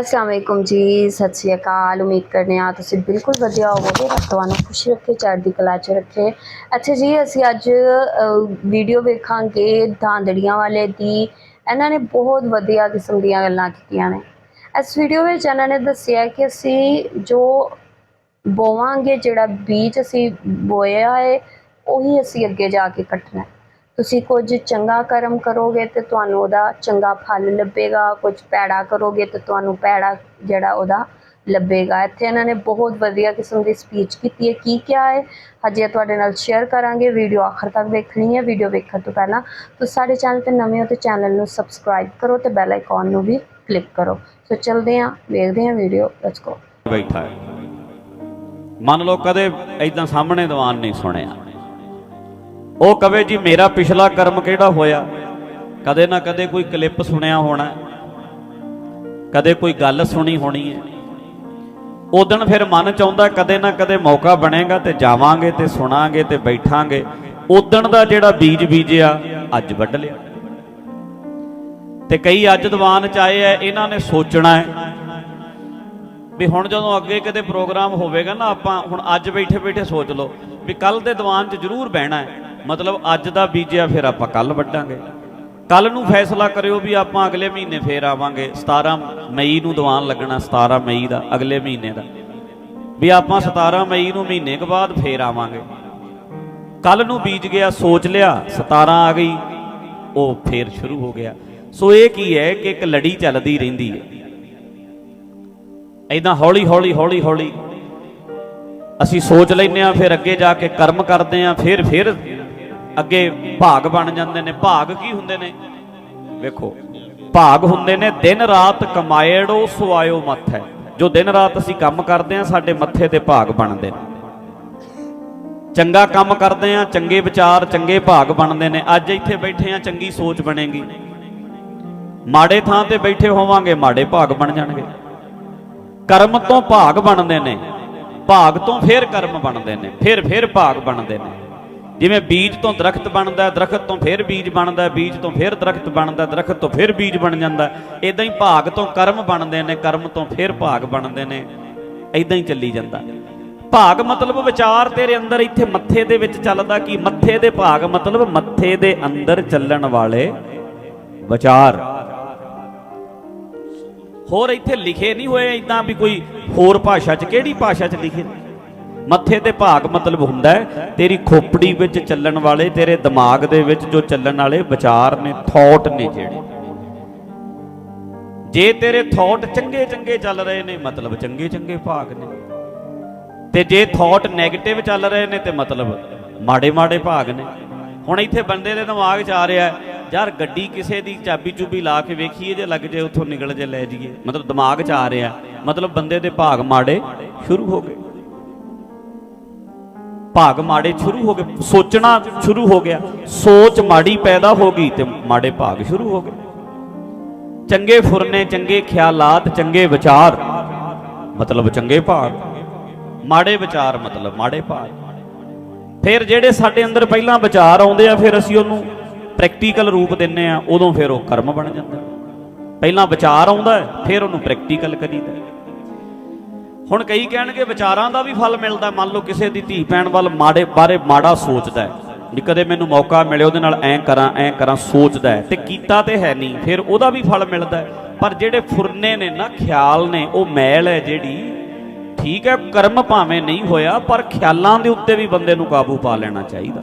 ਅਸਲਾਮ ਵਾਲੇਕੁਮ ਜੀ, ਸਤਿ ਸ਼੍ਰੀ ਅਕਾਲ। ਉਮੀਦ ਕਰਨੇ ਆ ਤੁਸੀਂ ਬਿਲਕੁਲ ਵਧੀਆ ਹੋਵੋਗੇ। ਰੱਬ ਤੁਹਾਨੂੰ ਖੁਸ਼ ਰੱਖੇ, ਚੜ੍ਹਦੀ ਕਲਾ 'ਚ ਰੱਖੇ। ਅੱਛਾ ਜੀ, ਅਸੀਂ ਅੱਜ ਵੀਡੀਓ ਵੇਖਾਂਗੇ ਦਾਂਦੜੀਆਂ ਵਾਲੇ ਦੀ। ਇਹਨਾਂ ਨੇ ਬਹੁਤ ਵਧੀਆ ਕਿਸਮ ਦੀਆਂ ਗੱਲਾਂ ਕੀਤੀਆਂ ਨੇ। ਇਸ ਵੀਡੀਓ ਵਿੱਚ ਇਹਨਾਂ ਨੇ ਦੱਸਿਆ ਕਿ ਅਸੀਂ ਜੋ ਬੋਵਾਂਗੇ, ਜਿਹੜਾ ਬੀਜ ਅਸੀਂ ਬੋਇਆ ਹੈ, ਉਹੀ ਅਸੀਂ ਅੱਗੇ ਜਾ ਕੇ ਕੱਟਣਾ ਹੈ। ਤੁਸੀਂ ਕੁਝ ਚੰਗਾ ਕਰਮ ਕਰੋਗੇ ਤੇ ਤੁਹਾਨੂੰ ਉਹਦਾ ਚੰਗਾ ਫਲ ਲੱਭੇਗਾ, ਕੁਝ ਪੈੜਾ ਕਰੋਗੇ ਤੇ ਤੁਹਾਨੂੰ ਪੈੜਾ ਜਿਹੜਾ ਉਹਦਾ ਲੱਭੇਗਾ। ਇੱਥੇ ਇਹਨਾਂ ਨੇ ਬਹੁਤ ਵਧੀਆ ਕਿਸਮ ਦੀ ਸਪੀਚ ਕੀਤੀ ਹੈ। ਕੀ ਕਿਹਾ ਹੈ? ਹਜੇ ਤੁਹਾਡੇ ਨਾਲ ਸ਼ੇਅਰ ਕਰਾਂਗੇ। ਵੀਡੀਓ ਆਖਰ ਤੱਕ ਦੇਖਣੀ ਹੈ। ਵੀਡੀਓ ਵੇਖਣ ਤੋਂ ਪਹਿਲਾਂ ਤੁਸੀਂ ਸਾਡੇ ਚੈਨਲ ਤੇ ਨਵੇਂ ਹੋ ਤੇ ਚੈਨਲ ਨੂੰ ਸਬਸਕ੍ਰਾਈਬ ਕਰੋ ਤੇ ਬੈਲ ਆਈਕਨ ਨੂੰ ਵੀ ਕਲਿੱਕ ਕਰੋ। ਸੋ ਚਲਦੇ ਹਾਂ, ਵੇਖਦੇ ਹਾਂ ਵੀਡੀਓ ਲੈਟਸ ਗੋ ਬੈਠਾ ਮੰਨ ਲਓ ਕਦੇ ਐਦਾਂ ਸਾਹਮਣੇ ਦੀਵਾਨ ਨਹੀਂ ਸੁਣਿਆ। ਉਹ ਕਵੇ ਜੀ, ਮੇਰਾ ਪਿਛਲਾ ਕਰਮ ਕਿਹੜਾ ਹੋਇਆ? ਕਦੇ ਨਾ ਕਦੇ ਕੋਈ ਕਲਿੱਪ ਸੁਣਿਆ ਹੋਣਾ ਕਦੇ ਕੋਈ ਗੱਲ ਸੁਣੀ ਹੋਣੀ ਹੈ। ਉਦਣ ਫਿਰ ਮਨ ਚਾਹੁੰਦਾ ਕਦੇ ਨਾ ਕਦੇ ਮੌਕਾ ਬਣੇਗਾ ਤੇ ਜਾਵਾਂਗੇ ਤੇ ਸੁਣਾਂਗੇ ਤੇ ਬੈਠਾਂਗੇ। ਉਦਣ ਦਾ ਜਿਹੜਾ ਬੀਜ ਬੀਜਿਆ, ਅੱਜ ਵੱਢ ਲਿਆ। ਤੇ ਕਈ ਅੱਜ ਦੀਵਾਨ ਚ ਆਏ ਆ, ਇਹਨਾਂ ਨੇ ਸੋਚਣਾ ਹੈ ਵੀ ਹੁਣ ਜਦੋਂ ਅੱਗੇ ਕਿਤੇ ਪ੍ਰੋਗਰਾਮ ਹੋਵੇਗਾ ਨਾ ਆਪਾਂ, ਹੁਣ ਅੱਜ ਬੈਠੇ ਬੈਠੇ ਸੋਚ ਲਓ ਵੀ ਕੱਲ ਦੇ ਦੀਵਾਨ 'ਚ ਜ਼ਰੂਰ ਬਹਿਣਾ ਹੈ। ਮਤਲਬ ਅੱਜ ਦਾ ਬੀਜਿਆ, ਫਿਰ ਆਪਾਂ ਕੱਲ ਵੱਢਾਂਗੇ। ਕੱਲ ਨੂੰ ਫੈਸਲਾ ਕਰਿਓ ਵੀ ਆਪਾਂ ਅਗਲੇ ਮਹੀਨੇ ਫੇਰ ਆਵਾਂਗੇ। 17 ਮਈ ਨੂੰ ਦੀਵਾਨ ਲੱਗਣਾ 17 ਮਈ ਦਾ, ਅਗਲੇ ਮਹੀਨੇ ਦਾ। ਵੀ ਆਪਾਂ 17 ਮਈ ਨੂੰ ਮਹੀਨੇ ਕੁ ਬਾਅਦ ਫੇਰ ਆਵਾਂਗੇ। ਕੱਲ ਨੂੰ ਬੀਜ ਗਿਆ, ਸੋਚ ਲਿਆ 17 ਆ ਗਈ, ਉਹ ਫੇਰ ਸ਼ੁਰੂ ਹੋ ਗਿਆ। ਸੋ ਇਹ ਕੀ ਹੈ ਕਿ ਇੱਕ ਲੜੀ ਚੱਲਦੀ ਰਹਿੰਦੀ ਹੈ। ਐਦਾਂ ਹੌਲੀ ਹੌਲੀ ਹੌਲੀ ਹੌਲੀ ਅਸੀਂ ਸੋਚ ਲੈਨੇ ਆ ਫਿਰ ਅੱਗੇ ਜਾ ਕੇ ਕਰਮ ਕਰਦੇ ਆ ਫਿਰ ਫਿਰ ਅੱਗੇ ਭਾਗ ਬਣ ਜਾਂਦੇ ਨੇ। ਭਾਗ ਕੀ ਹੁੰਦੇ ਨੇ? ਵੇਖੋ, ਭਾਗ ਹੁੰਦੇ ਨੇ, ਦਿਨ ਰਾਤ ਕਮਾਏੜੋ ਸੁਆਇਓ ਮੱਥ ਜੋ ਦਿਨ ਰਾਤ ਅਸੀਂ ਕੰਮ ਕਰਦੇ ਆ ਸਾਡੇ ਮੱਥੇ ਤੇ ਭਾਗ ਬਣਦੇ ਨੇ। ਚੰਗਾ ਕੰਮ ਕਰਦੇ ਆ ਚੰਗੇ ਵਿਚਾਰ, ਚੰਗੇ ਭਾਗ ਬਣਦੇ ਨੇ। ਅੱਜ ਇੱਥੇ ਬੈਠੇ ਆ ਚੰਗੀ ਸੋਚ ਬਣੇਗੀ। ਮਾੜੇ ਥਾਂ ਤੇ ਬੈਠੇ ਹੋਵਾਂਗੇ, ਮਾੜੇ ਭਾਗ ਬਣ ਜਾਣਗੇ। ਕਰਮ ਤੋਂ ਭਾਗ ਬਣਦੇ ਨੇ। ਭਾਗ ਤੋਂ ਫਿਰ ਕਰਮ ਬਣਦੇ ਨੇ। ਫਿਰ ਫਿਰ ਭਾਗ ਬਣਦੇ ਨੇ। ਜਿਵੇਂ ਬੀਜ ਤੋਂ ਦਰਖਤ ਬਣਦਾ ਹੈ, ਦਰਖਤ ਤੋਂ ਫਿਰ ਬੀਜ ਬਣਦਾ ਬੀਜ ਤੋਂ ਫਿਰ ਦਰਖਤ ਬਣਦਾ ਹੈ, ਦਰਖਤ ਤੋਂ ਫਿਰ ਬੀਜ ਬਣ ਜਾਂਦਾ ਇਦਾਂ ਹੀ ਭਾਗ ਤੋਂ ਕਰਮ ਬਣਦੇ ਨੇ, ਕਰਮ ਤੋਂ ਫਿਰ ਭਾਗ ਬਣਦੇ ਨੇ। ਇਦਾਂ ਹੀ ਚੱਲੀ ਜਾਂਦਾ। ਭਾਗ ਮਤਲਬ ਵਿਚਾਰ ਤੇਰੇ ਅੰਦਰ ਇੱਥੇ ਮੱਥੇ ਦੇ ਵਿੱਚ ਚੱਲਦਾ ਕੀ ਮੱਥੇ ਦੇ ਭਾਗ ਮਤਲਬ ਮੱਥੇ ਦੇ ਅੰਦਰ ਚੱਲਣ ਵਾਲੇ ਵਿਚਾਰ। ਹੋਰ ਇੱਥੇ ਲਿਖੇ ਨਹੀਂ ਹੋਏ ਇਦਾਂ ਵੀ ਕੋਈ ਹੋਰ ਭਾਸ਼ਾ 'ਚ, ਕਿਹੜੀ ਭਾਸ਼ਾ 'ਚ ਲਿਖੇ ਨੇ? ਮੱਥੇ ਤੇ ਭਾਗ ਮਤਲਬ ਹੁੰਦਾ ਹੈ, ਤੇਰੀ ਖੋਪੜੀ ਵਿੱਚ ਚੱਲਣ ਵਾਲੇ, ਤੇਰੇ ਦਿਮਾਗ ਦੇ ਵਿੱਚ ਜੋ ਚੱਲਣ ਵਾਲੇ ਵਿਚਾਰ ਨੇ ਥੌਟ ਨੇ ਜਿਹੜੇ। ਜੇ ਤੇਰੇ ਥੌਟ ਚੰਗੇ ਚੰਗੇ ਚੱਲ ਰਹੇ ਨੇ, ਮਤਲਬ ਚੰਗੇ ਚੰਗੇ ਭਾਗ ਨੇ। ਤੇ ਜੇ ਥੌਟ 네ਗੇਟਿਵ ਚੱਲ ਰਹੇ ਨੇ, ਤੇ ਮਤਲਬ ਮਾੜੇ ਮਾੜੇ ਭਾਗ ਨੇ। ਹੁਣ ਇੱਥੇ ਬੰਦੇ ਦੇ ਦਿਮਾਗ 'ਚ ਆ ਰਿਹਾ ਯਾਰ ਗੱਡੀ ਕਿਸੇ ਦੀ ਚਾਬੀ ਚੁਬੀ ਲਾ ਕੇ ਵੇਖੀਏ ਜੇ ਲੱਗ ਜੇ, ਉੱਥੋਂ ਨਿਕਲ ਜੇ, ਲੈ ਜਾਈਏ। ਮਤਲਬ ਦਿਮਾਗ 'ਚ ਆ ਰਿਹਾ ਮਤਲਬ ਬੰਦੇ ਦੇ ਭਾਗ ਮਾੜੇ ਸ਼ੁਰੂ ਹੋ ਗਏ। ਭਾਗ ਮਾੜੇ ਸ਼ੁਰੂ ਹੋ ਗਏ, ਸੋਚਣਾ ਸ਼ੁਰੂ ਹੋ ਗਿਆ, ਸੋਚ ਮਾੜੀ ਪੈਦਾ ਹੋ ਗਈ ਤੇ ਮਾੜੇ ਭਾਗ ਸ਼ੁਰੂ ਹੋ ਗਏ। ਚੰਗੇ ਫੁਰਨੇ, ਚੰਗੇ ਖਿਆਲਾਤ, ਚੰਗੇ ਵਿਚਾਰ, ਮਤਲਬ ਚੰਗੇ ਭਾਗ, ਮਾੜੇ ਵਿਚਾਰ ਮਤਲਬ ਮਾੜੇ ਭਾਗ। ਫਿਰ ਜਿਹੜੇ ਸਾਡੇ ਅੰਦਰ ਪਹਿਲਾਂ ਵਿਚਾਰ ਆਉਂਦੇ ਆ, ਫਿਰ ਅਸੀਂ ਉਹਨੂੰ ਪ੍ਰੈਕਟੀਕਲ ਰੂਪ ਦਿੰਨੇ ਆ, ਉਦੋਂ ਫਿਰ ਉਹ ਕਰਮ ਬਣ ਜਾਂਦਾ। ਪਹਿਲਾਂ ਵਿਚਾਰ ਆਉਂਦਾ, ਫਿਰ ਉਹਨੂੰ ਪ੍ਰੈਕਟੀਕਲ ਕਰੀਦਾ। ਹੁਣ ਕਈ ਕਹਿਣਗੇ ਵਿਚਾਰਾਂ ਦਾ ਵੀ ਫਲ ਮਿਲਦਾ, ਮੰਨ ਲਓ ਕਿਸੇ ਦੀ ਧੀ ਪੈਣ ਵੱਲ ਮਾੜੇ ਬਾਰੇ ਮਾੜਾ ਸੋਚਦਾ ਹੈ, ਵੀ ਕਦੇ ਮੈਨੂੰ ਮੌਕਾ ਮਿਲੇ ਉਹਦੇ ਨਾਲ ਐਂ ਕਰਾਂ ਐਂ ਕਰਾਂ ਸੋਚਦਾ ਹੈ ਤੇ ਕੀਤਾ ਤੇ ਹੈ ਨਹੀਂ, ਫਿਰ ਉਹਦਾ ਵੀ ਫਲ ਮਿਲਦਾ ਪਰ ਜਿਹੜੇ ਫੁਰਨੇ ਨੇ ਨਾ, ਖਿਆਲ ਨੇ, ਉਹ ਮੈਲ ਹੈ ਜਿਹੜੀ ਠੀਕ ਹੈ, ਕਰਮ ਭਾਵੇਂ ਨਹੀਂ ਹੋਇਆ, ਪਰ ਖਿਆਲਾਂ ਦੇ ਉੱਤੇ ਵੀ ਬੰਦੇ ਨੂੰ ਕਾਬੂ ਪਾ ਲੈਣਾ ਚਾਹੀਦਾ।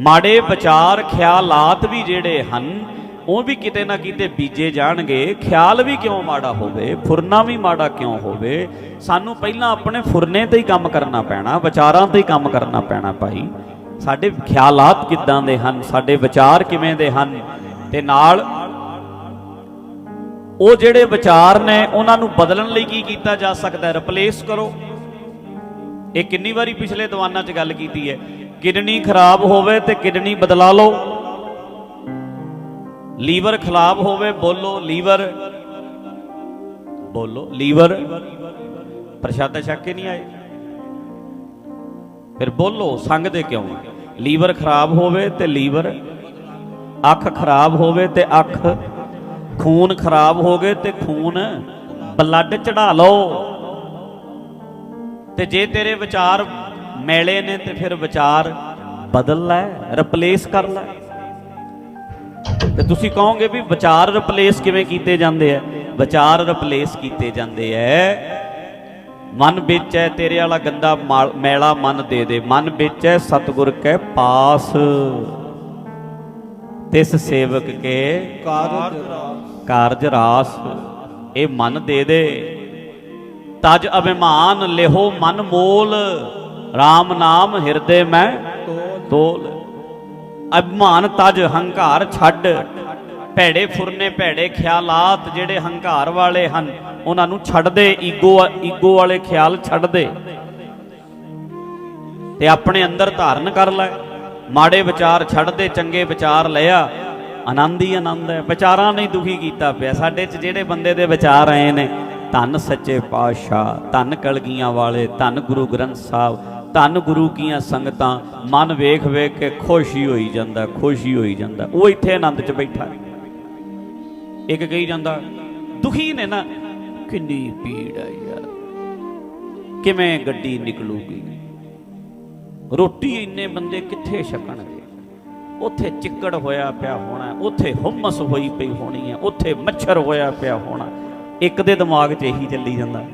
ਮਾੜੇ ਵਿਚਾਰ, ਖਿਆਲਾਤ ਵੀ ਜਿਹੜੇ ਹਨ ਉਹ ਵੀ ਕਿਤੇ ਨਾ ਕਿਤੇ ਬੀਜੇ ਜਾਣਗੇ। ਖਿਆਲ ਵੀ ਕਿਉਂ ਮਾੜਾ ਹੋਵੇ? ਫੁਰਨਾ ਵੀ ਮਾੜਾ ਕਿਉਂ ਹੋਵੇ? ਸਾਨੂੰ ਪਹਿਲਾਂ ਆਪਣੇ ਫੁਰਨੇ ਤੇ ਹੀ ਕੰਮ ਕਰਨਾ ਪੈਣਾ, ਵਿਚਾਰਾਂ ਤੇ ਹੀ ਕੰਮ ਕਰਨਾ ਪੈਣਾ ਭਾਈ। ਸਾਡੇ ਖਿਆਲਾਤ ਕਿੱਦਾਂ ਦੇ ਹਨ? ਸਾਡੇ ਵਿਚਾਰ ਕਿਵੇਂ ਦੇ ਹਨ? ਤੇ ਨਾਲ ਉਹ ਜਿਹੜੇ ਵਿਚਾਰ ਨੇ, ਉਹਨਾਂ ਨੂੰ ਬਦਲਣ ਲਈ ਕੀ ਕੀਤਾ ਜਾ ਸਕਦਾ ਹੈ? ਰਿਪਲੇਸ ਕਰੋ। ਇਹ ਕਿੰਨੀ ਵਾਰੀ ਪਿਛਲੇ ਦੀਵਾਨਾਂ 'ਚ ਗੱਲ ਕੀਤੀ ਹੈ? ਕਿਡਨੀ ਖਰਾਬ ਹੋਵੇ ਤੇ ਕਿਡਨੀ ਬਦਲਾ ਲਓ। ਲੀਵਰ ਖਰਾਬ ਹੋਵੇ, ਬੋਲੋ ਲੀਵਰ। ਬੋਲੋ ਲੀਵਰ। ਪ੍ਰਸ਼ਾਦਾ ਛੱਕ ਕੇ ਨਹੀਂ ਆਏ? ਫਿਰ ਬੋਲੋ ਸੰਗਦੇ ਕਿਉਂ ਲੀਵਰ ਖਰਾਬ ਹੋਵੇ ਤੇ ਲੀਵਰ, ਅੱਖ ਖਰਾਬ ਹੋਵੇ ਤੇ ਅੱਖ। ਖੂਨ ਖਰਾਬ ਹੋ ਗਏ ਤੇ ਖੂਨ, ਬਲੱਡ ਚੜਾ ਲਓ। ਤੇ ਜੇ ਤੇਰੇ ਵਿਚਾਰ ਮੈਲੇ ਨੇ ਤੇ ਫਿਰ ਵਿਚਾਰ ਬਦਲ ਲੈ ਰਿਪਲੇਸ ਕਰ ਲੈ। ਤੇ ਤੁਸੀਂ ਕਹੋਗੇ ਵੀ ਵਿਚਾਰ ਰਿਪਲੇਸ ਕਿਵੇਂ ਕੀਤੇ ਜਾਂਦੇ ਆ? ਵਿਚਾਰ ਰਿਪਲੇਸ ਕੀਤੇ ਜਾਂਦੇ ਐ ਮਨ ਵਿੱਚ ਹੈ ਤੇਰੇ ਵਾਲਾ ਗੰਦਾ ਮਾਲ- ਮਨ ਦੇ ਦੇ। ਮਨ ਵਿੱਚ ਹੈ ਸਤਿਗੁਰ ਕੈ ਪਾਸ। ਤਿਸ ਸੇਵਕ ਕੇ ਕਾਰਜ ਕਾਰਜ ਰਾਸ। ਇਹ ਮਨ ਦੇ ਦੇ। ਤਜ ਅਭਿਮਾਨ ਲਿਹੋ ਮਨ ਮੋਲ। RAM ਨਾਮ ਹਿਰਦੇ ਮੈਂ ਤੋਲ। ਅਭਿਮਾਨ ਤਜ ਹੰਕਾਰ ਛੱਡ। ਭੈੜੇ ਫੁਰਨੇ, ਭੈੜੇ ਖਿਆਲਾਤ ਜਿਹੜੇ ਹੰਕਾਰ ਵਾਲੇ ਹਨ, ਉਹਨਾਂ ਨੂੰ ਛੱਡ ਦੇ ਈਗੋ ਈਗੋ ਵਾਲੇ ਖਿਆਲ ਛੱਡ ਦੇ ਤੇ ਆਪਣੇ ਅੰਦਰ ਧਾਰਨ ਕਰ ਲੈ। ਮਾੜੇ ਵਿਚਾਰ ਛੱਡ ਦੇ ਚੰਗੇ ਵਿਚਾਰ ਲਿਆ। ਆਨੰਦ ਹੀ ਆਨੰਦ ਹੈ। ਵਿਚਾਰਾਂ ਨੇ ਦੁਖੀ ਕੀਤਾ ਪਿਆ। ਸਾਡੇ 'ਚ ਜਿਹੜੇ ਬੰਦੇ ਦੇ ਵਿਚਾਰ ਆਏ ਨੇ, ਧੰਨ ਸੱਚੇ ਪਾਤਸ਼ਾਹ, ਧੰਨ ਕਲਗੀਆਂ ਵਾਲੇ, ਧੰਨ ਗੁਰੂ ਗ੍ਰੰਥ ਸਾਹਿਬ ਧੰਨ ਗੁਰੂ ਕੀਆਂ ਸੰਗਤਾਂ, ਮਨ ਵੇਖ ਵੇਖ ਕੇ ਖੁਸ਼ੀ ਹੋਈ ਜਾਂਦਾ, ਖੁਸ਼ੀ ਹੋਈ ਜਾਂਦਾ। ਉਹ ਇੱਥੇ ਆਨੰਦ 'ਚ ਬੈਠਾ ਇੱਕ ਕਹੀ ਜਾਂਦਾ, ਦੁਖੀ ਨੇ ਨਾ? ਕਿੰਨੀ ਪੀੜ ਆ। ਯਾਰ ਕਿਵੇਂ ਗੱਡੀ ਨਿਕਲੂਗੀ? ਰੋਟੀ ਇੰਨੇ ਬੰਦੇ ਕਿੱਥੇ ਛਕਣਗੇ? ਉੱਥੇ ਚਿੱਕੜ ਹੋਇਆ ਪਿਆ ਹੋਣਾ, ਉੱਥੇ ਹੁਮਸ ਹੋਈ ਪਈ ਹੋਣੀ ਹੈ ਉੱਥੇ ਮੱਛਰ ਹੋਇਆ ਪਿਆ ਹੋਣਾ। ਇੱਕ ਦੇ ਦਿਮਾਗ 'ਚ ਇਹੀ ਚੱਲੀ ਜਾਂਦਾ।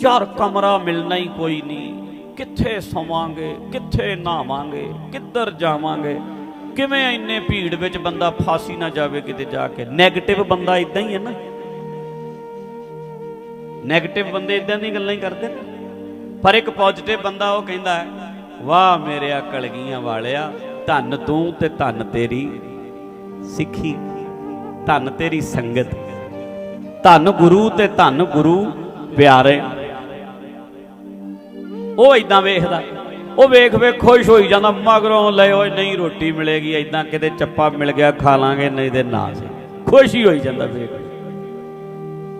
ਯਾਰ ਕਮਰਾ ਮਿਲਣਾ ਹੀ ਕੋਈ ਨਹੀਂ। ਕਿੱਥੇ ਸੋਵਾਂਗੇ, ਕਿੱਥੇ ਨਹਾਵਾਂਗੇ, ਕਿੱਧਰ ਜਾਵਾਂਗੇ? ਕਿਵੇਂ ਇੰਨੇ ਭੀੜ ਵਿੱਚ ਬੰਦਾ ਫਾਸੀ ਨਾ ਜਾਵੇ ਕਿਤੇ ਜਾ ਕੇ? 네ਗੇਟਿਵ ਬੰਦਾ ਇਦਾਂ ਹੀ ਹੈ ਨਾ। 네ਗੇਟਿਵ ਬੰਦੇ ਇਦਾਂ ਦੀਆਂ ਗੱਲਾਂ ਹੀ ਕਰਦੇ ਨੇ। ਪਰ ਇੱਕ ਪੋਜ਼ਿਟਿਵ ਬੰਦਾ ਉਹ ਕਹਿੰਦਾ ਹੈ, ਵਾਹ ਮੇਰੇ ਕਲਗੀਆਂ ਵਾਲਿਆ, ਧੰਨ ਤੂੰ ਤੇ ਧੰਨ ਤੇਰੀ ਸਿੱਖੀ, ਧੰਨ ਤੇਰੀ ਸੰਗਤ। ਧੰਨ ਗੁਰੂ ਤੇ ਧੰਨ ਗੁਰੂ ਪਿਆਰੇ। ਉਹ ਇਦਾਂ ਵੇਖਦਾ। ਉਹ ਵੇਖ ਵੇਖ ਖੁਸ਼ ਹੋਈ ਜਾਂਦਾ, ਮਗਰੋਂ ਲੈ ਓਏ ਨਹੀਂ ਰੋਟੀ ਮਿਲੇਗੀ ਇਦਾਂ ਕਿਤੇ ਚੱਪਾ ਮਿਲ ਗਿਆ, ਖਾ ਲਾਂਗੇ, ਨਹੀਂ ਤੇ ਨਾ ਸੀ। ਹੀ ਹੋਈ ਜਾਂਦਾ ਵੇਖ।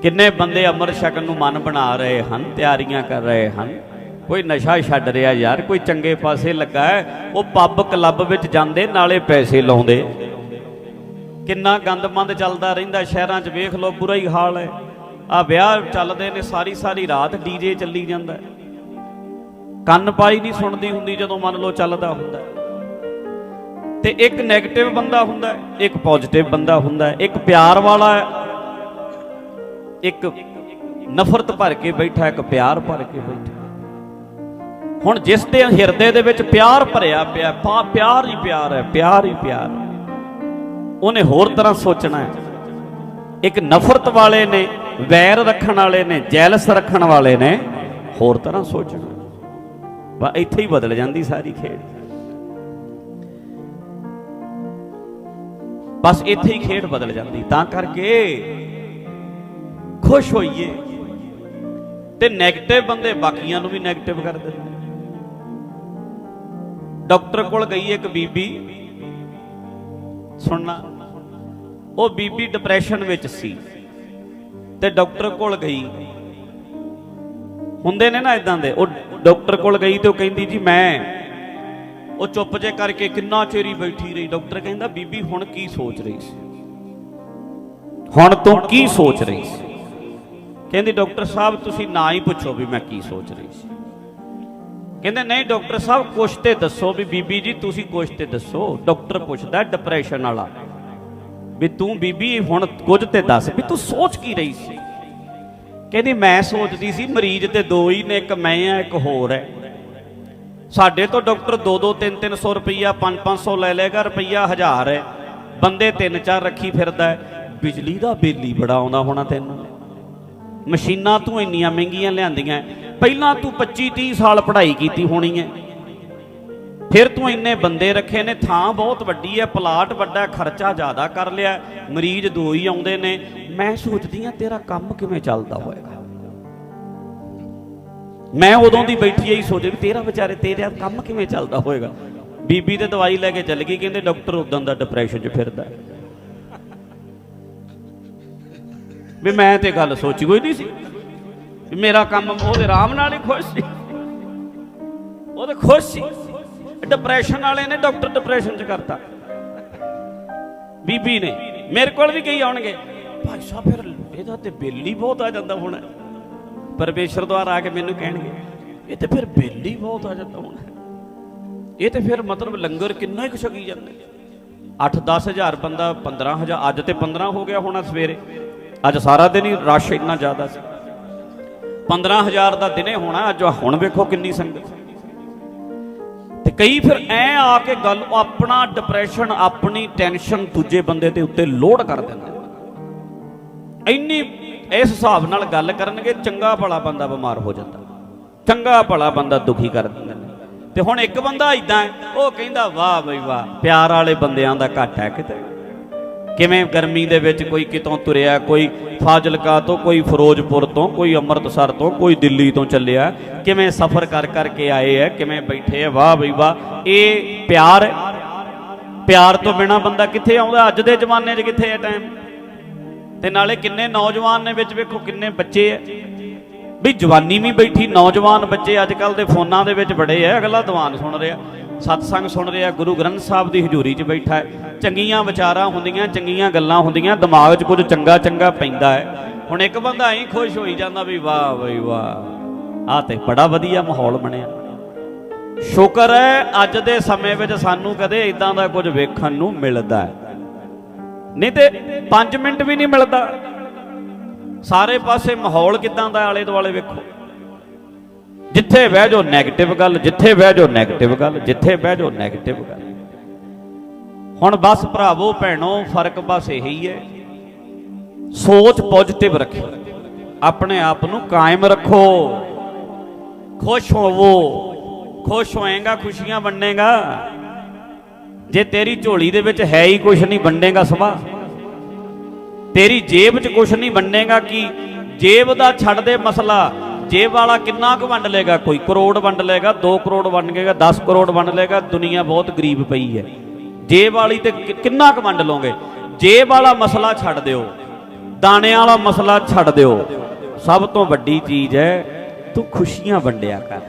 ਕਿੰਨੇ ਬੰਦੇ ਅਮਰ ਛਕਣ ਨੂੰ ਮਨ ਬਣਾ ਰਹੇ ਹਨ, ਤਿਆਰੀਆਂ ਕਰ ਰਹੇ ਹਨ। ਕੋਈ ਨਸ਼ਾ ਛੱਡ ਰਿਹਾ ਯਾਰ, ਕੋਈ ਚੰਗੇ ਪਾਸੇ ਲੱਗਾ ਹੈ, ਉਹ ਪੱਬ ਕਲੱਬ ਵਿੱਚ ਜਾਂਦੇ, ਨਾਲੇ ਪੈਸੇ ਲਾਉਂਦੇ। ਕਿੰਨਾ ਗੰਦਮੰਦ ਚੱਲਦਾ ਰਹਿੰਦਾ, ਸ਼ਹਿਰਾਂ 'ਚ ਵੇਖ ਲਓ, ਬੁਰਾ ਹੀ ਹਾਲ ਹੈ। ਆ ਵਿਆਹ ਚੱਲਦੇ ਨੇ ਸਾਰੀ ਸਾਰੀ ਰਾਤ ਡੀਜੇ ਚੱਲੀ ਜਾਂਦਾ। ਹੈ। ਕੰਨ ਪਾਈ ਨਹੀਂ ਸੁਣਦੀ ਹੁੰਦੀ ਜਦੋਂ ਮੰਨ ਲਓ ਚੱਲਦਾ ਹੁੰਦਾ ਤੇ ਇੱਕ 네ਗੇਟਿਵ ਬੰਦਾ ਹੁੰਦਾ ਇੱਕ ਪੋਜ਼ਿਟਿਵ ਬੰਦਾ ਹੁੰਦਾ ਇੱਕ ਪਿਆਰ ਵਾਲਾ ਹੈ, ਇੱਕ ਨਫ਼ਰਤ ਭਰ ਕੇ ਬੈਠਾ ਇੱਕ ਪਿਆਰ ਭਰ ਕੇ ਬੈਠਾ। ਹੁਣ ਜਿਸ ਦੇ ਹਿਰਦੇ ਦੇ ਵਿੱਚ ਪਿਆਰ ਭਰਿਆ ਪਿਆ ਪਾ- ਪਿਆਰ ਹੀ ਪਿਆਰ ਹੈ ਪਿਆਰ ਹੀ ਪਿਆਰ ਉਹਨੇ ਹੋਰ ਤਰ੍ਹਾਂ ਸੋਚਣਾ ਹੈ। ਇੱਕ ਨਫ਼ਰਤ ਵਾਲੇ ਨੇ ਵੈਰ ਰੱਖਣ ਵਾਲੇ ਨੇ ਜੈਲਸ ਰੱਖਣ ਵਾਲੇ ਨੇ ਹੋਰ ਤਰ੍ਹਾਂ ਸੋਚਣਾ ਬਾ ਇੱਥੇ ਹੀ ਬਦਲ ਜਾਂਦੀ ਸਾਰੀ ਖੇਡ। ਬਸ ਇੱਥੇ ਹੀ ਖੇਡ ਬਦਲ ਜਾਂਦੀ, ਤਾਂ ਕਰਕੇ ਖੁਸ਼ ਹੋਈਏ। ਤੇ 네ਗੇਟਿਵ ਬੰਦੇ ਬਾਕੀਆਂ ਨੂੰ ਵੀ 네ਗੇਟਿਵ ਕਰ ਦਿੰਦੇ ਡਾਕਟਰ ਕੋਲ ਗਈ ਇੱਕ ਬੀਬੀ, ਸੁਣਨਾ, ਉਹ ਬੀਬੀ ਡਿਪਰੈਸ਼ਨ ਵਿੱਚ ਸੀ। ਤੇ ਡਾਕਟਰ ਕੋਲ ਗਈ। ਹੁੰਦੇ ਨੇ ਨਾ ਇਦਾਂ ਦੇ, ਉਹ ਡਾਕਟਰ ਕੋਲ ਗਈ ਤੇ ਉਹ ਕਹਿੰਦੀ, ਜੀ ਮੈਂ ਉਹ ਚੁੱਪ ਜੇ ਕਰਕੇ ਕਿੰਨਾ ਚਿਰ ਬੈਠੀ ਰਹੀ। ਡਾਕਟਰ ਕਹਿੰਦਾ, ਬੀਬੀ, ਹੁਣ ਕੀ ਸੋਚ ਰਹੀ ਸੀ? ਹੁਣ ਤੂੰ ਕੀ ਸੋਚ ਰਹੀ ਸੀ? ਕਹਿੰਦੀ, ਡਾਕਟਰ ਸਾਹਿਬ, ਤੁਸੀਂ ਨਾ ਹੀ ਪੁੱਛੋ ਵੀ ਮੈਂ ਕੀ ਸੋਚ ਰਹੀ ਸੀ। ਕਹਿੰਦੇ, ਨਹੀਂ ਡਾਕਟਰ ਸਾਹਿਬ, ਕੁਛ ਤੇ ਦੱਸੋ ਵੀ ਬੀਬੀ ਜੀ, ਤੁਸੀਂ ਕੁਛ ਤੇ ਦੱਸੋ। ਡਾਕਟਰ ਪੁੱਛਦਾ ਡਿਪਰੈਸ਼ਨ ਵਾਲਾ, ਵੀ ਤੂੰ ਬੀਬੀ, ਹੁਣ ਕੁਝ ਤੇ ਦੱਸ ਵੀ ਤੂੰ ਸੋਚ ਕੀ ਰਹੀ ਸੀ? ਕਹਿੰਦੀ ਮੈਂ ਸੋਚਦੀ ਸੀ ਮਰੀਜ਼ ਤੇ ਦੋ ਹੀ ਨੇ, ਇੱਕ ਮੈਂ ਆ, ਇੱਕ ਹੋਰ ਹੈ। ਸਾਡੇ ਤੋਂ ਡਾਕਟਰ 2-2 3-300 ਰੁਪਈਆ 5-500 ਲੈ ਲੇਗਾ ਰੁਪਈਆ 1000 ਹੈ। ਬੰਦੇ ਤਿੰਨ ਚਾਰ ਰੱਖੀ ਫਿਰਦਾ ਹੈ। ਬਿਜਲੀ ਦਾ ਬਿੱਲ ਹੀ ਬੜਾ ਆਉਂਦਾ ਹੋਣਾ ਤੈਨੂੰ। ਮਸ਼ੀਨਾਂ ਤੂੰ ਇੰਨੀਆਂ ਮਹਿੰਗੀਆਂ ਲਿਆਂਦੀਆਂ। ਪਹਿਲਾਂ ਤੂੰ 25 30 ਸਾਲ ਪੜ੍ਹਾਈ ਕੀਤੀ ਹੋਣੀ ਹੈ। ਫਿਰ ਤੂੰ ਇੰਨੇ ਬੰਦੇ ਰੱਖੇ ਨੇ, ਥਾਂ ਬਹੁਤ ਵੱਡੀ ਹੈ ਪਲਾਟ ਵੱਡਾ, ਖਰਚਾ ਜ਼ਿਆਦਾ ਕਰ ਲਿਆ, ਮਰੀਜ਼ ਦੋ ਹੀ ਆਉਂਦੇ ਨੇ। ਮੈਂ ਸੋਚਦੀ ਆ, ਤੇਰਾ ਕੰਮ ਕਿਵੇਂ ਚੱਲਦਾ ਹੋਏਗਾ? ਮੈਂ ਉਦੋਂ ਦੀ ਬੈਠੀ ਆਈ ਸੋਚੇ ਵੀ ਤੇਰਾ ਵਿਚਾਰੇ, ਤੇਰਾ ਕੰਮ ਕਿਵੇਂ ਚੱਲਦਾ ਹੋਏਗਾ? ਬੀਬੀ ਤੇ ਦਵਾਈ ਲੈ ਕੇ ਚੱਲ ਗਈ, ਕਹਿੰਦੇ ਡਾਕਟਰ ਉਦੋਂ ਦਾ ਡਿਪਰੈਸ਼ਨ 'ਚ ਫਿਰਦਾ। ਵੀ ਮੈਂ ਤੇ ਗੱਲ ਸੋਚੀ ਕੋਈ ਨਹੀਂ ਸੀ। ਮੇਰਾ ਕੰਮ ਉਹਦੇ ਆਰਾਮ ਨਾਲ ਹੀ ਖੁਸ਼ ਸੀ। ਉਹ ਤਾਂ ਖੁਸ਼ ਸੀ। ਡਿਪਰੈਸ਼ਨ ਵਾਲੇ ਨੇ ਡਾਕਟਰ ਡਿਪਰੈਸ਼ਨ ਚ ਕਰਤਾ। ਬੀਬੀ ਨੇ, ਮੇਰੇ ਕੋਲ ਵੀ ਕਈ ਆਉਣਗੇ। ਭਾਈ ਸਾਹਿਬ, ਫਿਰ ਇਹਦਾ ਤੇ ਬਿੱਲ ਹੀ ਬਹੁਤ ਆ ਜਾਂਦਾ ਹੁਣ। ਪਰਮੇਸ਼ਰ ਦੁਆਰਾ ਆ ਕੇ ਮੈਨੂੰ ਕਹਿਣਗੇ, ਇਹ ਤੇ ਫਿਰ ਬਿੱਲ ਹੀ ਬਹੁਤ ਆ ਜਾਂਦਾ ਹੁਣ। ਇਹ ਤੇ ਫਿਰ ਮਤਲਬ ਲੰਗਰ ਕਿੰਨਾ ਹੀ ਕੁ ਛਕੀ ਜਾਂਦੇ। 8-10 ਹਜ਼ਾਰ ਬੰਦਾ 15000 ਅੱਜ ਤੇ 15 ਹੋ ਗਿਆ ਹੋਣਾ ਸਵੇਰੇ। ਅੱਜ ਸਾਰਾ ਦਿਨ ਹੀ ਰਸ਼ ਇੰਨਾ ਜ਼ਿਆਦਾ ਸੀ। 15000 ਦਾ ਦਿਨੇ ਹੋਣਾ, ਅੱਜ ਹੁਣ ਵੇਖੋ ਕਿੰਨੀ ਸੰਗਤ। ਤੇ ਕਈ ਫਿਰ ਐ ਆ ਕੇ ਗੱਲ ਆਪਣਾ ਡਿਪਰੈਸ਼ਨ ਆਪਣੀ ਟੈਨਸ਼ਨ ਦੂਜੇ ਬੰਦੇ ਦੇ ਉੱਤੇ ਲੋਡ ਕਰ ਦਿੰਦੇ ਇੰਨੀ ਇਸ ਹਿਸਾਬ ਨਾਲ ਗੱਲ ਕਰਨਗੇ, ਚੰਗਾ ਭਲਾ ਬੰਦਾ ਬਿਮਾਰ ਹੋ ਜਾਂਦਾ। ਚੰਗਾ ਭਲਾ ਬੰਦਾ ਦੁਖੀ ਕਰ ਦਿੰਦੇ। ਨੇ ਤੇ ਹੁਣ ਇੱਕ ਬੰਦਾ ਇਦਾਂ ਉਹ ਕਹਿੰਦਾ, ਵਾਹ ਬਈ ਵਾਹ, ਪਿਆਰ ਵਾਲੇ ਬੰਦਿਆਂ ਦਾ ਘੱਟ ਹੈ ਕਿਤੇ? ਕਿਵੇਂ ਗਰਮੀ ਦੇ ਵਿੱਚ ਕੋਈ ਕਿਤੋਂ ਤੁਰਿਆ, ਕੋਈ ਫਾਜ਼ਿਲਕਾ ਤੋਂ, ਕੋਈ ਫਿਰੋਜ਼ਪੁਰ ਤੋਂ, ਕੋਈ ਅੰਮ੍ਰਿਤਸਰ ਤੋਂ, ਕੋਈ ਦਿੱਲੀ ਤੋਂ ਚੱਲਿਆ, ਕਿਵੇਂ ਸਫ਼ਰ ਕਰ ਕਰਕੇ ਆਏ ਹੈ ਕਿਵੇਂ ਬੈਠੇ ਆ, ਵਾਹ ਬਈ ਵਾਹ। ਇਹ ਪਿਆਰ ਪਿਆਰ ਤੋਂ ਬਿਨਾ ਬੰਦਾ ਕਿੱਥੇ ਆਉਂਦਾ? ਅੱਜ ਦੇ ਜ਼ਮਾਨੇ 'ਚ ਕਿੱਥੇ ਹੈ ਟਾਈਮ ਤੇ ਨਾਲੇ ਕਿੰਨੇ ਨੌਜਵਾਨ ਨੇ ਵਿੱਚ, ਵੇਖੋ ਕਿੰਨੇ ਬੱਚੇ ਐ ਵੀ ਜਵਾਨੀ ਵੀ ਬੈਠੀ, ਨੌਜਵਾਨ ਬੱਚੇ ਅੱਜ ਕੱਲ ਦੇ ਫੋਨਾਂ ਦੇ ਵਿੱਚ ਬੜੇ ਐ, ਅਗਲਾ ਦੀਵਾਨ ਸੁਣ ਰਿਹਾ। ਸਤਸੰਗ ਸੁਣ ਰਿਹਾ, ਗੁਰੂ ਗ੍ਰੰਥ ਸਾਹਿਬ ਦੀ ਹਜ਼ੂਰੀ 'ਚ ਬੈਠਾ ਹੈ ਚੰਗੀਆਂ ਵਿਚਾਰਾਂ ਹੁੰਦੀਆਂ, ਚੰਗੀਆਂ ਗੱਲਾਂ ਹੁੰਦੀਆਂ, ਦਿਮਾਗ 'ਚ ਕੁਝ ਚੰਗਾ ਚੰਗਾ ਪੈਂਦਾ ਹੈ ਹੁਣ ਇੱਕ ਬੰਦਾ ਐਂ ਖੁਸ਼ ਹੋਈ ਜਾਂਦਾ ਵੀ ਵਾਹ, ਬਈ ਵਾਹ, ਆਹ ਤੇ ਬੜਾ ਵਧੀਆ ਮਾਹੌਲ ਬਣਿਆ। ਸ਼ੁਕਰ ਹੈ ਅੱਜ ਦੇ ਸਮੇਂ ਵਿੱਚ ਸਾਨੂੰ ਕਦੇ ਇਦਾਂ ਦਾ ਕੁਝ ਵੇਖਣ ਨੂੰ ਮਿਲਦਾ ਨਹੀਂ ਤੇ 5 ਮਿੰਟ ਵੀ ਨਹੀਂ ਮਿਲਦਾ। ਸਾਰੇ ਪਾਸੇ ਮਾਹੌਲ ਕਿਦਾਂ ਦਾ ਆਲੇ ਦੁਆਲੇ ਵੇਖੋ। ਜਿੱਥੇ ਬਹਿ ਜਾਓ ਨੈਗੇਟਿਵ ਗੱਲ, ਜਿੱਥੇ ਬਹਿ ਜਾਓ ਨੈਗੇਟਿਵ ਗੱਲ, ਜਿੱਥੇ ਬਹਿ ਜਾਓ ਨੈਗੇਟਿਵ ਗੱਲ। ਹੁਣ ਬਸ ਭਰਾਵੋ, ਭੈਣੋ, ਫ਼ਰਕ ਬਸ ਇਹੀ ਹੈ। ਸੋਚ ਪੋਜ਼ਿਟਿਵ ਰੱਖੋ ਆਪਣੇ ਆਪ ਨੂੰ ਕਾਇਮ ਰੱਖੋ। ਖੁਸ਼ ਹੋਵੋ। ਖੁਸ਼ ਹੋਏਗਾ, ਖੁਸ਼ੀਆਂ ਵੰਡੇਗਾ। ਜੇ ਤੇਰੀ ਝੋਲੀ ਦੇ ਵਿੱਚ ਹੈ ਹੀ ਕੁਝ ਨਹੀਂ, ਵੰਡੇਗਾ ਸਵਾ ਤੇਰੀ ਜੇਬ 'ਚ ਕੁਝ ਨਹੀਂ ਵੰਡੇਗਾ ਕਿ? ਜੇਬ ਦਾ ਛੱਡ ਦੇ ਮਸਲਾ। ਜੇਬ ਵਾਲਾ ਕਿੰਨਾ ਕੁ ਵੰਡ ਲੇਗਾ? ਕੋਈ ਕਰੋੜ ਵੰਡ ਲੇਗਾ 2 ਕਰੋੜ ਵੰਡ ਲੇਗਾ 10 ਕਰੋੜ ਵੰਡ ਲੇਗਾ, ਦੁਨੀਆ ਬਹੁਤ ਗਰੀਬ ਪਈ ਹੈ। ਜੇਬ ਵਾਲੀ ਤੇ ਕਿੰਨਾ ਕੁ ਵੰਡ ਲੋਗੇ ਜੇਬ ਵਾਲਾ ਮਸਲਾ ਛੱਡ ਦਿਓ। ਦਾਣੇ ਵਾਲਾ ਮਸਲਾ ਛੱਡ ਦਿਓ। ਸਭ ਤੋਂ ਵੱਡੀ ਚੀਜ਼ ਹੈ, ਤੂੰ ਖੁਸ਼ੀਆਂ ਵੰਡਿਆ ਕਰ।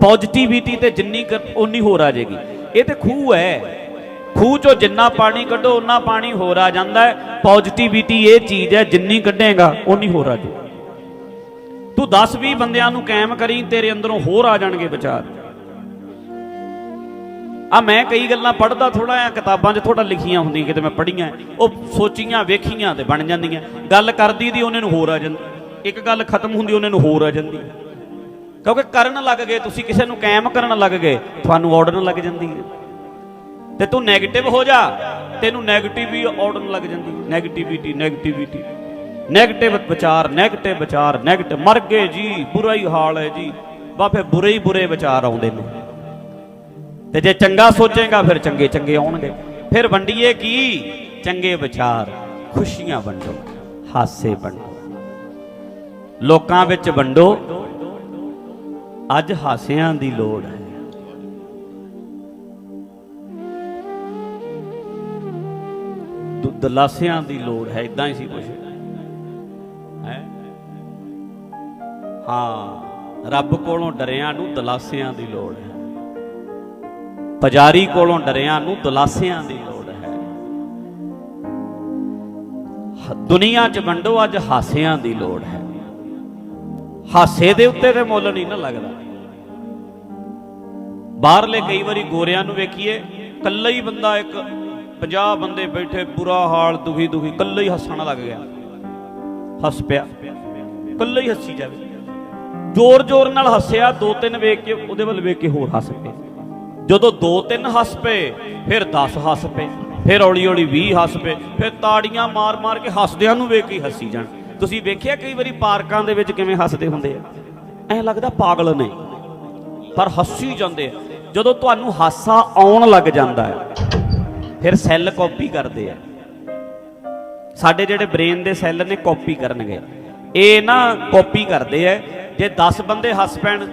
ਪੋਜ਼ਿਟਿਵਿਟੀ ਤੇ ਜਿੰਨੀ ਉਨੀ ਹੋਰ ਆ ਜਾਏਗੀ। ਇਹ ਤੇ ਖੂਹ ਹੈ। ਖੂਹ ਚੋਂ ਜਿੰਨਾ ਪਾਣੀ ਕੱਢੋ ਉਨਾ ਪਾਣੀ ਹੋਰ ਆ ਜਾਂਦਾ ਹੈ। ਪੋਜ਼ਿਟਿਵਿਟੀ ਇਹ ਚੀਜ਼ ਹੈ, ਜਿੰਨੀ ਕੱਢੇਗਾ ਉਨੀ ਹੋਰ ਆ ਜਾਊ। ਤੂੰ 10 20 ਬੰਦਿਆਂ ਨੂੰ ਕਾਇਮ ਕਰੀ, ਤੇਰੇ ਅੰਦਰੋਂ ਹੋਰ ਆ ਜਾਣਗੇ ਵਿਚਾਰ। ਆ ਮੈਂ ਕਈ ਗੱਲਾਂ ਪੜ੍ਹਦਾ ਥੋੜਾ ਆ ਕਿਤਾਬਾਂ 'ਚ ਥੋੜਾ ਲਿਖੀਆਂ ਹੁੰਦੀਆਂ, ਕਿਤੇ ਮੈਂ ਪੜ੍ਹੀਆਂ, ਉਹ ਸੋਚੀਆਂ, ਵੇਖੀਆਂ ਤੇ ਬਣ ਜਾਂਦੀਆਂ। ਗੱਲ ਕਰਦੀ ਦੀ ਉਹਨੇ ਨੂੰ ਹੋਰ ਆ ਜਾਂਦੀ। ਇੱਕ ਗੱਲ ਖਤਮ ਹੁੰਦੀ, ਉਹਨੇ ਨੂੰ ਹੋਰ ਆ ਜਾਂਦੀ। ਕਿਉਂਕਿ ਕਰਨ ਲੱਗ ਗਏ, ਤੁਸੀਂ ਕਿਸੇ ਨੂੰ ਕਾਇਮ ਕਰਨ ਲੱਗ ਗਏ, ਤੁਹਾਨੂੰ ਔੜਨ ਲੱਗ ਜਾਂਦੀ ਹੈ। ਤੇ ਤੂੰ ਨੈਗੇਟਿਵ ਹੋ ਜਾ, ਤੈਨੂੰ 네ਗੇਟਿਵੀ ਔੜਨ ਲੱਗ ਜਾਂਦੀ ਨੈਗੇਟਿਵਿਟੀ ਨੈਗੇਟਿਵਿਟੀ ਨੈਗੇਟਿਵ ਵਿਚਾਰ ਨੈਗੇਟਿਵ ਵਿਚਾਰ ਨੈਗੇਟਿਵ ਮਰ ਗਏ ਜੀ, ਬੁਰਾ ਹੀ ਹਾਲ ਹੈ ਜੀ। ਵਾ ਫਿਰ ਬੁਰੇ ਹੀ ਬੁਰੇ ਵਿਚਾਰ ਆਉਂਦੇ ਨੇ। ਤੇ ਜੇ ਚੰਗਾ ਸੋਚੇਗਾ, ਫਿਰ ਚੰਗੇ ਚੰਗੇ ਆਉਣਗੇ। ਫਿਰ ਵੰਡੀਏ ਕੀ? ਚੰਗੇ ਵਿਚਾਰ, ਖੁਸ਼ੀਆਂ ਵੰਡੋ, ਹਾਸੇ ਵੰਡੋ। ਲੋਕਾਂ ਵਿੱਚ ਵੰਡੋ, ਅੱਜ ਹਾਸਿਆਂ ਦੀ ਲੋੜ ਹੈ। ਦਲਾਸਿਆਂ ਦੀ ਲੋੜ ਹੈ ਇਦਾਂ ਹੀ ਸੀ ਕੁਝ ਹੈ? ਹਾਂ, ਰੱਬ ਕੋਲੋਂ ਡਰਿਆਂ ਨੂੰ ਦਲਾਸਿਆਂ ਦੀ ਲੋੜ ਹੈ। ਪੁਜਾਰੀ ਕੋਲੋਂ ਡਰਿਆਂ ਨੂੰ ਦਲਾਸਿਆਂ ਦੀ ਲੋੜ ਹੈ। ਹ- ਦੁਨੀਆ 'ਚ ਵੰਡੋ, ਅੱਜ ਹਾਸਿਆਂ ਦੀ ਲੋੜ ਹੈ। ਹਾਸੇ ਦੇ ਉੱਤੇ ਤੇ ਮੁੱਲ ਨਹੀਂ ਨਾ ਲੱਗਦਾ। ਬਾਹਰਲੇ ਕਈ ਵਾਰੀ ਗੋਰਿਆਂ ਨੂੰ ਵੇਖੀਏ ਕੱਲਾ ਹੀ ਬੰਦਾ ਇੱਕ 50 ਬੰਦੇ ਬੈਠੇ, ਬੁਰਾ ਹਾਲ, ਦੁਖੀ ਦੁਖੀ ਕੱਲਾ ਹੀ ਹੱਸਣ ਲੱਗ ਗਿਆ। ਹੱਸ ਪਿਆ। ਕੱਲਾ ਹੀ ਹੱਸੀ ਜਾਵੇ। ਜ਼ੋਰ ਜ਼ੋਰ ਨਾਲ ਹੱਸਿਆ, ਦੋ ਤਿੰਨ ਵੇਖ ਕੇ, ਉਹਦੇ ਵੱਲ ਵੇਖ ਕੇ ਹੋਰ ਹੱਸ ਪਏ। ਜਦੋਂ ਦੋ ਤਿੰਨ ਹੱਸ ਪਏ, ਫਿਰ 10 ਹੱਸ ਪਏ, ਫਿਰ ਹੌਲੀ ਹੌਲੀ 20 ਹੱਸ ਪਏ, ਫਿਰ ਤਾੜੀਆਂ ਮਾਰ ਮਾਰ ਕੇ ਹੱਸਦਿਆਂ ਨੂੰ ਵੇਖ ਕੇ ਹੱਸੀ ਜਾਣ। ਤੁਸੀਂ ਵੇਖਿਆ ਕਈ ਵਾਰੀ ਪਾਰਕਾਂ ਦੇ ਵਿੱਚ ਕਿਵੇਂ ਹੱਸਦੇ ਹੁੰਦੇ ਆ? ਐਂ ਲੱਗਦਾ ਪਾਗਲ ਨੇ, ਪਰ ਹੱਸੀ ਜਾਂਦੇ ਆ। ਜਦੋਂ ਤੁਹਾਨੂੰ ਹਾਸਾ ਆਉਣ ਲੱਗ ਜਾਂਦਾ ਹੈ ਫਿਰ ਸੈੱਲ ਕਾਪੀ ਕਰਦੇ ਆ। ਸਾਡੇ ਜਿਹੜੇ ਬ੍ਰੇਨ ਦੇ ਸੈੱਲ ਨੇ ਕਾਪੀ ਕਰਨਗੇ। ਇਹ ਨਾ ਕਾਪੀ ਕਰਦੇ ਆ, ਜੇ 10 ਬੰਦੇ ਹੱਸ ਪੈਣ,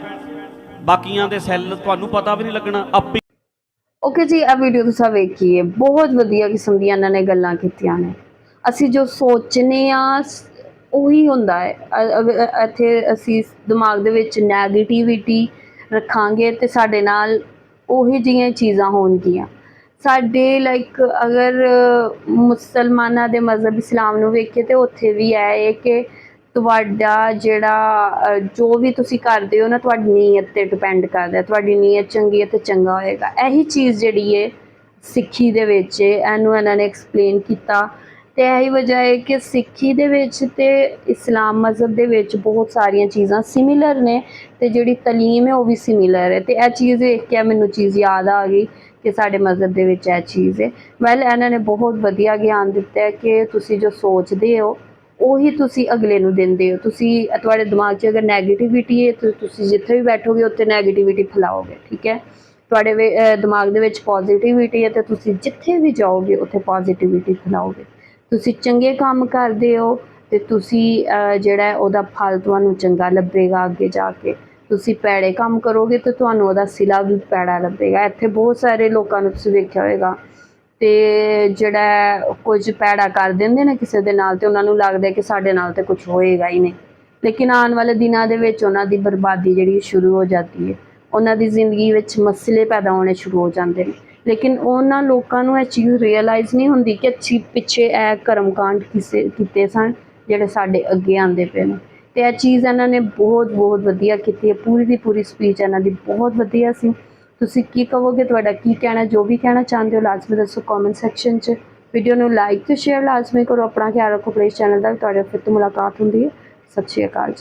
ਬਾਕੀਆਂ ਦੇ ਸੈੱਲ ਤੁਹਾਨੂੰ ਪਤਾ ਵੀ ਨਹੀਂ ਲੱਗਣਾ, ਆਪੇ ਓਕੇ ਜੀ ਇਹ ਵੀਡੀਓ ਤੁਸੀਂ ਵੇਖੀਏ। ਬਹੁਤ ਵਧੀਆ ਕਿਸਮ ਦੀਆਂ ਇਹਨਾਂ ਨੇ ਗੱਲਾਂ ਕੀਤੀਆਂ ਨੇ। ਅਸੀਂ ਜੋ ਸੋਚਨੇ ਆ ਉਹੀ ਹੁੰਦਾ ਹੈ। ਇੱਥੇ ਅਸੀਂ ਦਿਮਾਗ ਦੇ ਵਿੱਚ 네ਗੇਟਿਵਿਟੀ ਰੱਖਾਂਗੇ ਤੇ ਸਾਡੇ ਨਾਲ ਉਹੀ ਜਿਹੀਆਂ ਚੀਜ਼ਾਂ ਹੋਣਗੀਆਂ। ਸਾਡੇ ਲਾਈਕ ਅਗਰ ਮੁਸਲਮਾਨਾਂ ਦੇ ਮਜ਼ਹਬ ਇਸਲਾਮ ਨੂੰ ਵੇਖੀਏ ਤੇ ਉੱਥੇ ਵੀ ਹੈ ਇਹ ਕਿ ਤੁਹਾਡਾ ਜਿਹੜਾ ਜੋ ਵੀ ਤੁਸੀਂ ਕਰਦੇ ਹੋ ਨਾ, ਤੁਹਾਡੀ ਨੀਅਤ ਤੇ ਡਿਪੈਂਡ ਕਰਦਾ ਤੁਹਾਡੀ ਨੀਅਤ ਚੰਗੀ ਹੈ ਤੇ ਚੰਗਾ ਹੋਏਗਾ। ਇਹੀ ਚੀਜ਼ ਜਿਹੜੀ ਹੈ ਸਿੱਖੀ ਦੇ ਵਿੱਚ ਇਹਨੂੰ ਇਹਨਾਂ ਨੇ ਐਕਸਪਲੇਨ ਕੀਤਾ। ਤੇ ਇਹੀ ਵਜ੍ਹਾ ਹੈ ਕਿ ਸਿੱਖੀ ਦੇ ਵਿੱਚ ਤੇ ਇਸਲਾਮ ਮਜ਼ਹਬ ਦੇ ਵਿੱਚ ਬਹੁਤ ਸਾਰੀਆਂ ਚੀਜ਼ਾਂ ਸਿਮਿਲਰ ਨੇ ਤੇ ਜਿਹੜੀ ਤਾਲੀਮ ਹੈ ਉਹ ਵੀ ਸਿਮਿਲਰ ਹੈ। ਤੇ ਇਹ ਚੀਜ਼ ਵੇਖ ਕੇ ਮੈਨੂੰ ਚੀਜ਼ ਯਾਦ ਆ ਗਈ ਕਿ ਸਾਡੇ ਮਜ਼ਹਬ ਦੇ ਵਿੱਚ ਇਹ ਚੀਜ਼ ਹੈ। ਵੈਲ ਇਹਨਾਂ ਨੇ ਬਹੁਤ ਵਧੀਆ ਗਿਆਨ ਦਿੱਤਾ ਹੈ ਕਿ ਤੁਸੀਂ ਜੋ ਸੋਚਦੇ ਹੋ, ਉਹੀ ਤੁਸੀਂ ਅਗਲੇ ਨੂੰ ਦਿੰਦੇ ਹੋ। ਤੁਸੀਂ ਤੁਹਾਡੇ ਦਿਮਾਗ 'ਚ ਅਗਰ ਨੈਗੇਟਿਵਿਟੀ ਹੈ, ਤਾਂ ਤੁਸੀਂ ਜਿੱਥੇ ਵੀ ਬੈਠੋਗੇ, ਉੱਥੇ ਨੈਗੇਟਿਵਿਟੀ ਫੈਲਾਓਗੇ, ਠੀਕ ਹੈ? ਤੁਹਾਡੇ ਦਿਮਾਗ ਦੇ ਵਿੱਚ ਪੋਜ਼ਿਟਿਵਿਟੀ ਹੈ, ਤੇ ਤੁਸੀਂ ਜਿੱਥੇ ਵੀ ਜਾਓਗੇ, ਉੱਥੇ ਪੋਜ਼ਿਟਿਵਿਟੀ ਫੈਲਾਓਗੇ। ਤੁਸੀਂ ਚੰਗੇ ਕੰਮ ਕਰਦੇ ਹੋ, ਤੇ ਤੁਸੀਂ ਜਿਹੜਾ ਉਹਦਾ ਫਲ ਤੁਹਾਨੂੰ ਚੰਗਾ ਲੱਭੇਗਾ ਅੱਗੇ ਜਾ ਕੇ। ਤੁਸੀਂ ਪੈੜੇ ਕੰਮ ਕਰੋਗੇ ਤੇ ਤੁਹਾਨੂੰ ਉਹਦਾ ਸਿਲਾ ਵੀ ਪੈੜਾ ਲੱਭੇਗਾ। ਇੱਥੇ ਬਹੁਤ ਸਾਰੇ ਲੋਕਾਂ ਨੂੰ ਤੁਸੀਂ ਵੇਖਿਆ ਹੋਵੇਗਾ। ਤੇ ਜਿਹੜਾ ਕੁਝ ਪੈੜਾ ਕਰ ਦਿੰਦੇ ਨੇ ਕਿਸੇ ਦੇ ਨਾਲ ਤੇ ਉਹਨਾਂ ਨੂੰ ਲੱਗਦਾ ਕਿ ਸਾਡੇ ਨਾਲ ਤੇ ਕੁਝ ਹੋਏਗਾ ਹੀ ਨਹੀਂ। ਲੇਕਿਨ ਆਉਣ ਵਾਲੇ ਦਿਨਾਂ ਦੇ ਵਿੱਚ ਉਹਨਾਂ ਦੀ ਬਰਬਾਦੀ ਜਿਹੜੀ ਸ਼ੁਰੂ ਹੋ ਜਾਂਦੀ ਹੈ। ਉਹਨਾਂ ਦੀ ਜ਼ਿੰਦਗੀ ਵਿੱਚ ਮਸਲੇ ਪੈਦਾ ਹੋਣੇ ਸ਼ੁਰੂ ਹੋ ਜਾਂਦੇ ਨੇ। ਲੇਕਿਨ ਉਹਨਾਂ ਲੋਕਾਂ ਨੂੰ ਇਹ ਚੀਜ਼ ਰਿਅਲਾਈਜ਼ ਨਹੀਂ ਹੁੰਦੀ ਕਿ ਅੱਛੀ ਪਿੱਛੇ ਇਹ ਕਰਮਕਾਂਡ ਕਿਸੇ ਕੀਤੇ ਸਨ, ਜਿਹੜੇ ਸਾਡੇ ਅੱਗੇ ਆਉਂਦੇ ਪਏ ਨੇ। ਤੇ ਇਹ ਚੀਜ਼ ਇਹਨਾਂ ਨੇ ਬਹੁਤ ਬਹੁਤ ਵਧੀਆ ਕੀਤੀ ਹੈ। ਪੂਰੀ ਦੀ ਪੂਰੀ ਸਪੀਚ ਇਹਨਾਂ ਦੀ ਬਹੁਤ ਵਧੀਆ ਸੀ। ਤੁਸੀਂ ਕੀ ਕਹੋਗੇ? ਤੁਹਾਡਾ ਕੀ ਕਹਿਣਾ? ਜੋ ਵੀ ਕਹਿਣਾ ਚਾਹੁੰਦੇ ਹੋ, ਲਾਜ਼ਮੀ ਦੱਸੋ ਕਮੈਂਟ ਸੈਕਸ਼ਨ 'ਚ। ਵੀਡੀਓ ਨੂੰ ਲਾਈਕ ਤੇ ਸ਼ੇਅਰ ਲਾਜ਼ਮੀ ਕਰੋ। ਆਪਣਾ ਖਿਆਲ ਰੱਖੋ ਪਲੀਜ਼ ਚੈਨਲ ਦਾ। ਤੁਹਾਡੇ ਫਿਰ ਤੋਂ ਮੁਲਾਕਾਤ ਹੁੰਦੀ ਹੈ। ਸਤਿ ਸ਼੍ਰੀ ਅਕਾਲ ਜੀ।